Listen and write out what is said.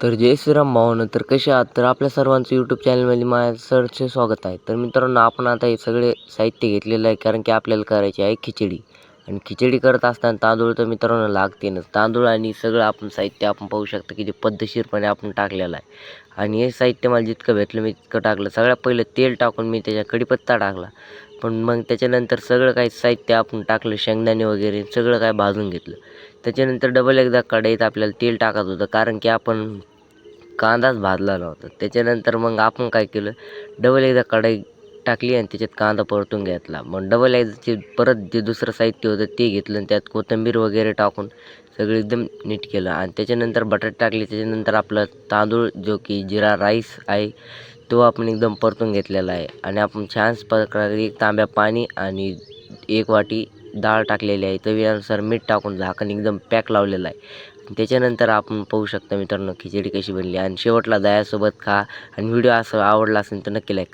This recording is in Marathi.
तर जय श्रीराम भावानं तर कसे आहात? तर आपल्या सर्वांचं यूट्यूब चॅनलमध्ये माझ्या सरचे स्वागत आहे. तर मित्रांनो आपण आता हे सगळे साहित्य घेतलेलं आहे कारण की आपल्याला करायची आहे खिचडी. आणि खिचडी करत असताना तांदूळ तर मित्रांनो लागतेनच. तांदूळ आणि सगळं आपण साहित्य आपण पाहू शकतो की जे पद्धतशीरपणे आपण टाकलेलं आहे. आणि हे साहित्य मला जितकं भेटलं मी तितकं टाकलं. सगळ्यात पहिलं तेल टाकून मी त्याच्या कडीपत्ता टाकला. पण मग त्याच्यानंतर सगळं काही साहित्य आपण टाकलं शेंगदाणे वगैरे सगळं काय भाजून घेतलं. त्याच्यानंतर डबल एकदा कढईत आपल्याला तेल टाकत होतं कारण की आपण कांदाच भाजला नव्हता. त्याच्यानंतर मग आपण काय केलं? डबल एकदा कढई टाकली आणि त्याच्यात कांदा परतून घेतला. मग डबल एकदा ते परत जे दुसरं साहित्य होतं ते घेतलं आणि त्यात कोथिंबीर वगैरे टाकून सगळं एकदम नीट केलं. आणि त्याच्यानंतर बटाटे टाकले त्याच्यानंतर आपलं तांदूळ जो की जिरा राईस आहे तो आपण एकदम परतून घेतलेला आहे. आणि आपण छान प्रकारे एक तांब्या पाणी आणि एक वाटी डाळ टाकलेली आहे. तवीनुसार मीठ टाकून झाकण एकदम पॅक लावलेलं आहे. त्याच्यानंतर आपण पाहू शकता मित्रांनो खिचडी कशी बनली. आणि शेवटला दह्यासोबत खा. आणि व्हिडिओ असं आवडला असेल तर नक्की लाईक